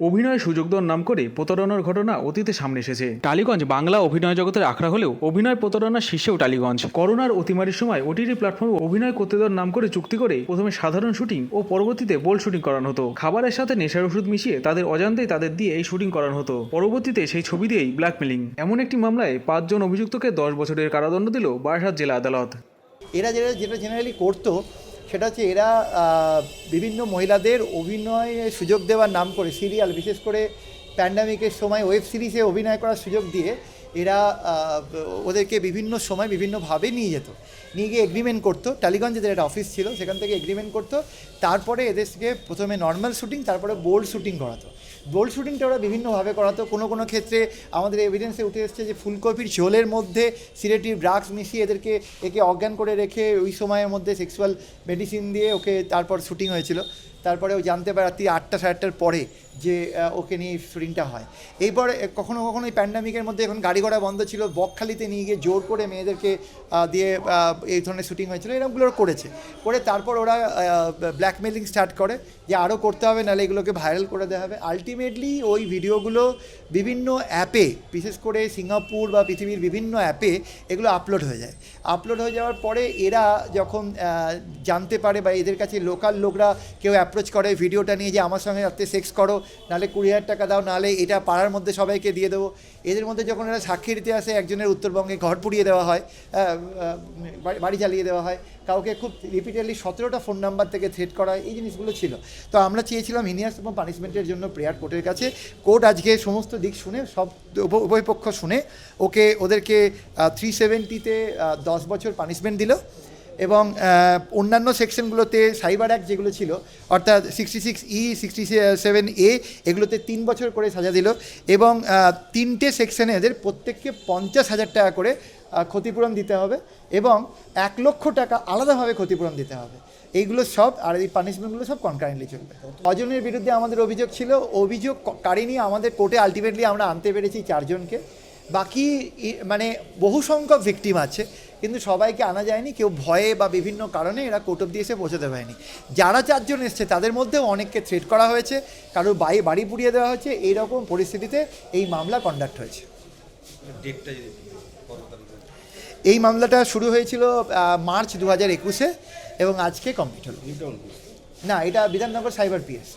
অভিনয় সুযোগ দেওয়ার নাম করে প্রতারণার ঘটনা অতীতে সামনে এসেছে। টালিগঞ্জ বাংলা অভিনয় জগতের আখড়া হলেও অভিনয় প্রতারণার শীর্ষেও টালিগঞ্জ। করোনার অতিমারির সময় ওটিটি প্ল্যাটফর্মে অভিনয় করতে দেওয়ার নাম করে চুক্তি করে প্রথমে সাধারণ শুটিং ও পরবর্তীতে বোল্ড শুটিং করানো হতো। খাবারের সাথে নেশার ওষুধ মিশিয়ে তাদের অজান্তেই তাদের দিয়ে এই শুটিং করানো হতো। পরবর্তীতে সেই ছবি দিয়েই ব্ল্যাকমেলিং। এমন একটি মামলায় পাঁচজন অভিযুক্তকে দশ বছরের কারাদণ্ড দিল বারাসাত জেলা আদালত। এরা যেটা যেটা জেনারেলি করতো সেটা হচ্ছে এরা বিভিন্ন মহিলাদের অভিনয়ে সুযোগ দেওয়ার নাম করে সিরিয়াল, বিশেষ করে প্যান্ডামিকের সময় ওয়েব সিরিজে অভিনয় করার সুযোগ দিয়ে এরা ওদেরকে বিভিন্ন সময় বিভিন্নভাবে নিয়ে যেত। নিয়ে গিয়ে এগ্রিমেন্ট করতো। টালিগঞ্জে এদের একটা অফিস ছিল, সেখান থেকে এগ্রিমেন্ট করতো। তারপরে এদেরকে প্রথমে নর্মাল শ্যুটিং তারপরে বোল্ড শ্যুটিং করাতো। বোল্ড শুটিংটা ওরা বিভিন্নভাবে করাতো কোনো কোনো ক্ষেত্রে আমাদের এভিডেন্সে উঠে এসছে যে ফুলকপির ঝোলের মধ্যে সিরেটিভ ড্রাগস মিশিয়ে এদেরকে একে অজ্ঞান করে রেখে ওই সময়ের মধ্যে সেক্সুয়াল মেডিসিন দিয়ে ওকে তারপর শুটিং হয়েছিল। তারপরে ও জানতে পারে রাত্রি আটটা সাড়ে আটটার পরে যে ওকে নিয়ে শুটিংটা হয়। এইবার এ, কখনো কখনো এই প্যান্ডামিকের মধ্যে এখন গাড়ি ঘোড়া বন্ধ ছিল বকখালিতে নিয়ে গিয়ে জোর করে মেয়েদেরকে দিয়ে এই ধরনের শুটিং হয়েছিল। এরকমগুলো করেছে। করে তারপর ওরা ব্ল্যাকমেলিং স্টার্ট করে যে আরও করতে হবে নাহলে এগুলোকে ভাইরাল করে দেওয়া হবে। আলটিমেটলি ওই ভিডিওগুলো বিভিন্ন অ্যাপে, বিশেষ করে সিঙ্গাপুর বা পৃথিবীর বিভিন্ন অ্যাপে এগুলো আপলোড হয়ে যায়। আপলোড হয়ে যাওয়ার পরে এরা যখন জানতে পারে বা এদের কাছে লোকাল লোকরা কেউ অ্যাপ্রোচ করে ভিডিওটা নিয়ে যে আমার সঙ্গে রাত্রে সেক্স করো নাহলে কুড়ি হাজার টাকা দাও নাহলে এটা পাড়ার মধ্যে সবাইকে দিয়ে দেবো। এদের মধ্যে যখন এরা সাক্ষী দিতে আসে একজনের উত্তরবঙ্গে ঘর পুড়িয়ে দেওয়া হয় বাড়ি- জ্বালিয়ে দেওয়া হয় কাউকে খুব রিপিটেডলি সতেরোটা ফোন নাম্বার থেকে থ্রেট করা হয়, এই জিনিসগুলো ছিল। তো আমরা চেয়েছিলাম হিনিয়াস এবং পানিশমেন্টের জন্য প্রেয়ার কোর্টের কাছে। কোর্ট আজকে সমস্ত দিক শুনে সব উভ- উভয় পক্ষ শুনে ওকে ওদেরকে থ্রি সেভেন্টিতে দশ বছর পানিশমেন্ট দিল। এবং অন্যান্য সেকশনগুলোতে সাইবার অ্যাক্ট যেগুলো ছিল, অর্থাৎ সিক্সটি সিক্স ই সিক্সটি সেভেন এ এগুলোতে তিন বছর করে সাজা দিল এবং তিনটে সেকশনে এদের প্রত্যেককে পঞ্চাশ হাজার টাকা করে ক্ষতিপূরণ দিতে হবে এবং এক লক্ষ টাকা আলাদাভাবে ক্ষতিপূরণ দিতে হবে। এইগুলো সব, আর এই পানিশমেন্টগুলো সব কনকারেন্টলি চলবে। অজনের বিরুদ্ধে আমাদের অভিযোগ ছিল, অভিযোগ কারিনি আমাদের কোর্টে আলটিমেটলি আমরা আনতে পেরেছি চারজনকে। বাকি মানে বহু সংখ্যক ভিকটিম আছে। কিন্তু সবাইকে আনা যায়নি কেউ ভয়ে বা বিভিন্ন কারণে এরা কোর্ট অব্দি এসে পৌঁছাতে পারেনি। যারা চারজন এসছে তাদের মধ্যেও অনেককে থ্রেট করা হয়েছে কারোর বাড়ি বাড়ি পুড়িয়ে দেওয়া হয়েছে এইরকম পরিস্থিতিতে এই মামলা কন্ডাক্ট হয়েছে। এই মামলাটা শুরু হয়েছিল মার্চ দু হাজার একুশে এবং আজকে কমপ্লিট হলো। না এটা বিধাননগর সাইবার পিএস।